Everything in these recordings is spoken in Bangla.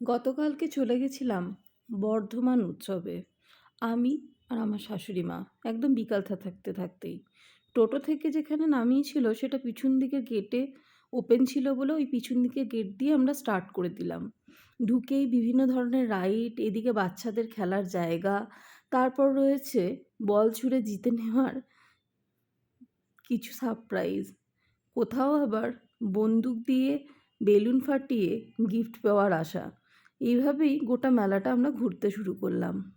গতকালকে চলে গেছিলাম বর্ধমান উৎসবে। আমি আর আমার শাশুড়ি মা, একদম বিকালটা থাকতে, থাকতেই। টোটো থেকে যেখানে নামিয়েছিল সেটা পিছন দিকের গেটে ওপেন ছিল বলে ওই পিছন দিকে গেট দিয়ে আমরা স্টার্ট করে দিলাম। ঢুকেই বিভিন্ন ধরনের রাইড এদিকে বাচ্চাদের খেলার জায়গা, তারপর রয়েছে বল ছুঁড়ে জিতে নেওয়ার কিছু সারপ্রাইজ কোথাও আবার বন্দুক দিয়ে বেলুন ফাটিয়ে গিফট পাওয়ার আশা। এইভাবেই গোটা মেলাটা আমরা ঘুরতে শুরু করলাম।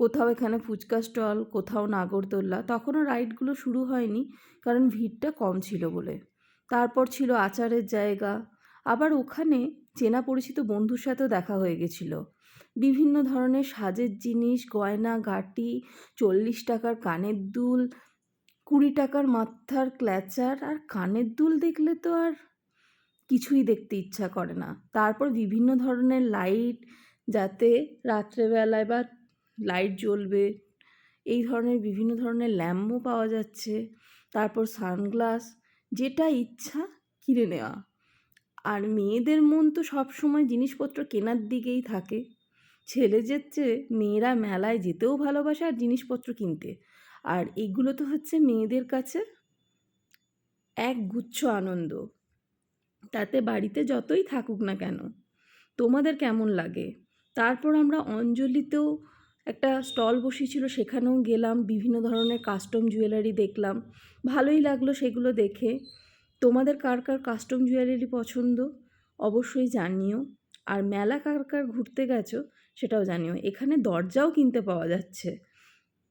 কোথাও এখানে ফুচকা স্টল, কোথাও নাগরদোল্লা, তখনও রাইডগুলো শুরু হয়নি, কারণ ভিড়টা কম ছিল বলে। তারপর ছিল আচারের জায়গা, আবার ওখানে চেনা পরিচিত বন্ধুর সাথেও দেখা হয়ে গেছিল। বিভিন্ন ধরনের সাজের জিনিস, গয়না, গাটি, চল্লিশ টাকার কানের দুল, কুড়ি টাকার মাথার ক্ল্যাচার, আর কানের দুল দেখলে তো আর কিছুই দেখতে ইচ্ছা করে না। তারপর বিভিন্ন ধরনের লাইট যাতে রাত্রেবেলায় বা লাইট জ্বলবে, এই ধরনের বিভিন্ন ধরনের ল্যাম্পও পাওয়া যাচ্ছে। তারপর সানগ্লাস যেটা ইচ্ছা কিনে নেওয়া। আর মেয়েদের মন তো সবসময় জিনিসপত্র কেনার দিকেই থাকে। ছেলেদের চেয়ে মেয়েরা মেলায় যেতেও ভালোবাসে আর জিনিসপত্র কিনতে। আর এগুলো তো হচ্ছে মেয়েদের কাছে এক গুচ্ছ আনন্দ। তাতে বাড়িতে যতই থাকুক না কেন, তোমাদের কেমন লাগে? তারপর আমরা অঞ্জলিতেও একটা স্টল বসিয়েছিল, সেখানেও গেলাম, বিভিন্ন ধরনের কাস্টম জুয়েলারি দেখলাম। ভালোই লাগল সেগুলো দেখে। তোমাদের কার কার কাস্টম জুয়েলারি পছন্দ? অবশ্যই জানিও। আর মেলা কার কার ঘুরতে গেছো, সেটাও জানিও। এখানে দরজাও কিনতে পাওয়া যাচ্ছে।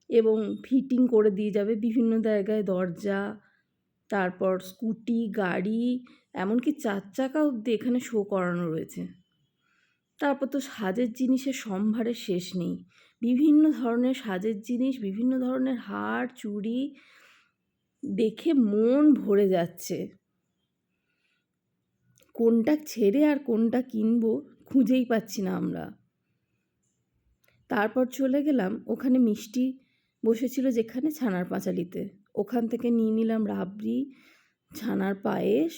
এবং ফিটিং করে দিয়ে যাবে বিভিন্ন জায়গায় দরজা তারপর স্কুটি, গাড়ি, এমনকি চার চাকা অবধি এখানে শো করানো রয়েছে। তারপর তো সাজের জিনিসের সম্ভারের শেষ নেই। বিভিন্ন ধরনের সাজের জিনিস, বিভিন্ন ধরনের হার, চুড়ি দেখে মন ভরে যাচ্ছে। কোনটা ছেড়ে আর কোনটা কিনবো খুঁজেই পাচ্ছি না আমরা। তারপর চলে গেলাম, ওখানে মিষ্টি বসেছিল যেখানে ছানার পাঁচালিতে। ওখান থেকে নিয়ে নিলাম রাবড়ি, ছানার পায়েস।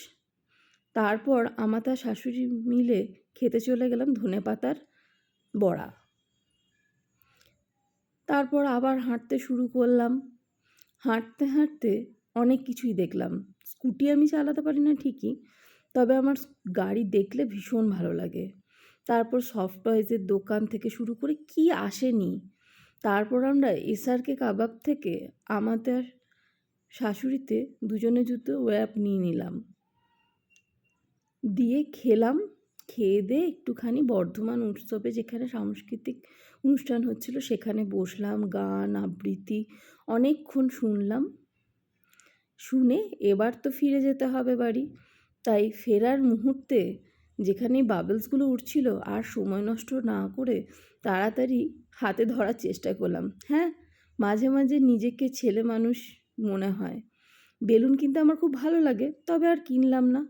তারপর আমার তার শাশুড়ি মিলে খেতে চলে গেলাম ধনে পাতার বড়া। তারপর আবার হাঁটতে শুরু করলাম। হাঁটতে হাঁটতে অনেক কিছুই দেখলাম। স্কুটি আমি চালাতে পারি না ঠিকই, তবে আমার গাড়ি দেখলে ভীষণ ভালো লাগে। তারপর সফট টয়েজের দোকান থেকে শুরু করে কি আসেনি। তারপর আমরা এসআরকে কাবাব থেকে আমাদের শাশুড়িতে দুজনে জুতো ওয়াপ নিয়ে নিলাম। দিয়ে খেলাম। খেয়ে দিয়ে একটুখানি বর্ধমান উৎসবে যেখানে সাংস্কৃতিক অনুষ্ঠান হচ্ছিল, সেখানে বসলাম, গান, আবৃত্তি অনেকক্ষণ শুনলাম। শুনে এবার তো ফিরে যেতে হবে বাড়ি। তাই ফেরার মুহূর্তে যেখানে বাবলসগুলো উঠছিল আর সময় নষ্ট না করে তাড়াতাড়ি হাতে ধরার চেষ্টা করলাম। হ্যাঁ মাঝে মাঝে নিজেকে ছেলে মানুষ মনে হয়। বেলুন কিনতে আমার খুব ভালো লাগে তবে আর কিনলাম না।